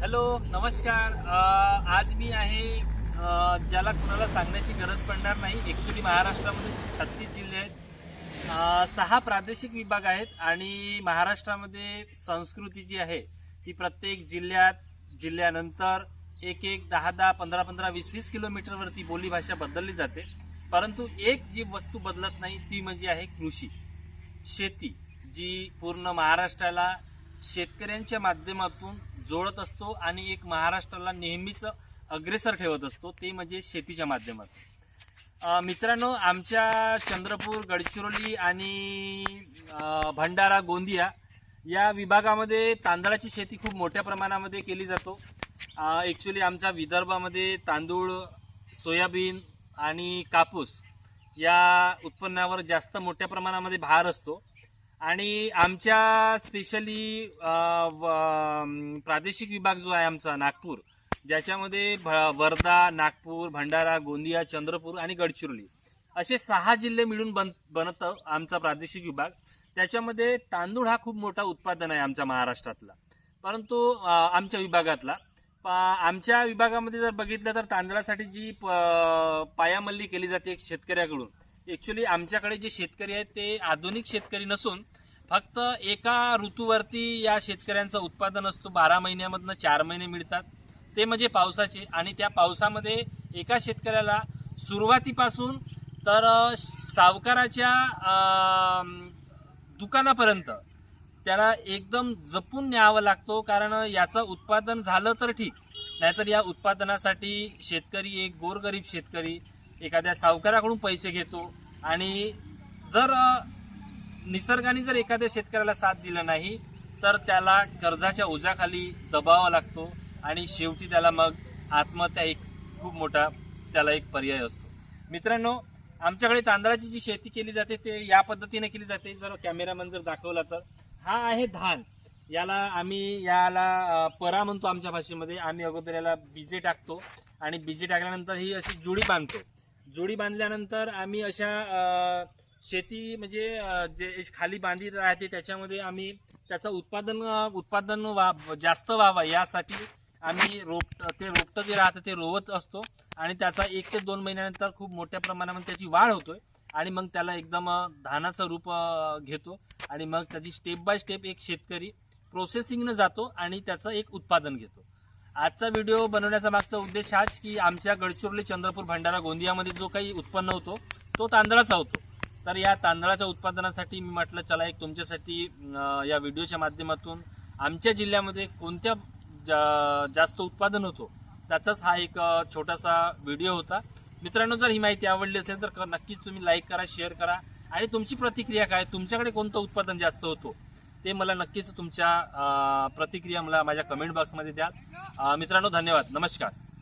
Hello नमस्कार. आज मी आहे ज्याला कुणाला सांगण्याची गरज पडणार नाही ॲक्च्युली महाराष्ट्रामध्ये छत्तीस जिल्हे आहेत. सहा प्रादेशिक विभाग आहेत आणि महाराष्ट्रामध्ये संस्कृती जी आहे ती प्रत्येक जिल्ह्यात जिल्ह्यानंतर एक एक दहा दहा पंधरा पंधरा वीस वीस किलोमीटरवरती बोलीभाषा बदलली जाते. परंतु एक जी वस्तू बदलत नाही ती म्हणजे आहे कृषी. शेती जी पूर्ण महाराष्ट्राला शेतकऱ्यांच्या माध्यमातून जोडत असतो आणि एक महाराष्ट्राला नेहमीच अग्रेसर ठेवत असतो ते म्हणजे शेतीच्या माध्यमातून मित्रांनो आमच्या चंद्रपूर गडचिरोली आणि भंडारा गोंदिया या विभागामध्ये तांदळाची शेती खूप मोठ्या प्रमाणामध्ये केली जातो. ॲक्च्युली आमच्या विदर्भामध्ये तांदूळ सोयाबीन आणि कापूस या उत्पन्नावर जास्त मोठ्या प्रमाणामध्ये भार असतो. आणि आमच्या स्पेशली प्रादेशिक विभाग जो आहे आमचा नागपूर ज्याच्यामध्ये भ- वर्धा नागपूर भंडारा गोंदिया चंद्रपूर आणि गडचिरोली असे सहा जिल्हे मिळून बन बनतं आमचा प्रादेशिक विभाग. त्याच्यामध्ये तांदूळ हा खूप मोठा उत्पादन आहे आमच्या महाराष्ट्रातला. परंतु आमच्या विभागातला. आमच्या विभागामध्ये जर बघितलं तर तांदळासाठी जी प- पायामल्ली केली जाते एक शेतकऱ्याकडून ॲक्च्युली आमच्याकडे जे शेतकरी आहेत ते आधुनिक शेतकरी नसून फक्त एका ऋतूवरती या शेतकऱ्यांचं उत्पादन असतो बारा महिन्यामधनं चार महिने मिळतात. ते म्हणजे पावसाचे. आणि त्या पावसामध्ये एका शेतकऱ्याला सुरुवातीपासून तर सावकाराच्या दुकानापर्यंत त्याला एकदम जपून न्यावं लागतो कारण याचं उत्पादन झालं तर ठीक. नाहीतर या उत्पादनासाठी शेतकरी एक गोरगरीब शेतकरी एखाद्या सावकाराकडून पैसे घेतो आणि जर निसर्गाने जर एखाद्या शेतकऱ्याला साथ दिलं नाही तर त्याला कर्जाच्या ओझ्याखाली दबावा लागतो आणि शेवटी त्याला मग आत्महत्या एक खूप मोठा त्याला एक पर्याय असतो. मित्रांनो आमच्याकडे तांदळाची जी शेती केली जाते ते या पद्धतीने केली जाते. जर कॅमेरामन जर दाखवला तर. हा आहे धान. याला आम्ही याला परा म्हणतो आमच्या भाषेमध्ये. आम्ही अगोदर याला बीजे टाकतो आणि बीजे टाकल्यानंतर ही अशी जुडी बांधतो. जोडी बांधल्यानंतर आम्ही अशा शेती म्हणजे जे खाली बांधी राहते त्याच्यामध्ये आम्ही त्याचं उत्पादन उत्पादन वा जास्त व्हावं यासाठी आम्ही रोप ते रोपटं जे राहतं ते रोवत असतो. आणि त्याचा एक ते दोन महिन्यानंतर खूप मोठ्या प्रमाणामध्ये त्याची वाढ होतोय. आणि मग त्याला एकदम धानाचं रूप घेतो. आणि मग त्याची स्टेप बाय स्टेप एक शेतकरी प्रोसेसिंगनं जातो आणि त्याचं एक उत्पादन घेतो. आजचा व्हिडिओ बनवण्याचा मागचा उद्देश हाच की आमच्या गडचिरोली चंद्रपूर भंडारा गोंदियामध्ये जो काही उत्पन्न होतो तो तांदळाचा होतो. तर या तांदळाच्या उत्पादनासाठी मी म्हटलं चला एक तुमच्यासाठी या व्हिडिओच्या माध्यमातून आमच्या जिल्ह्यामध्ये कोणत्या जा- जास्त उत्पादन होतो त्याचाच हा एक छोटासा व्हिडिओ होता. मित्रांनो जर ही माहिती आवडली असेल तर नक्कीच तुम्ही लाईक करा शेअर करा. आणि तुमची प्रतिक्रिया काय? तुमच्याकडे कोणतं उत्पादन जास्त होतो? ते मला नक्कीच तुमच्या प्रतिक्रिया मला माझ्या कमेंट बॉक्समध्ये द्या. मित्रांनो धन्यवाद. नमस्कार.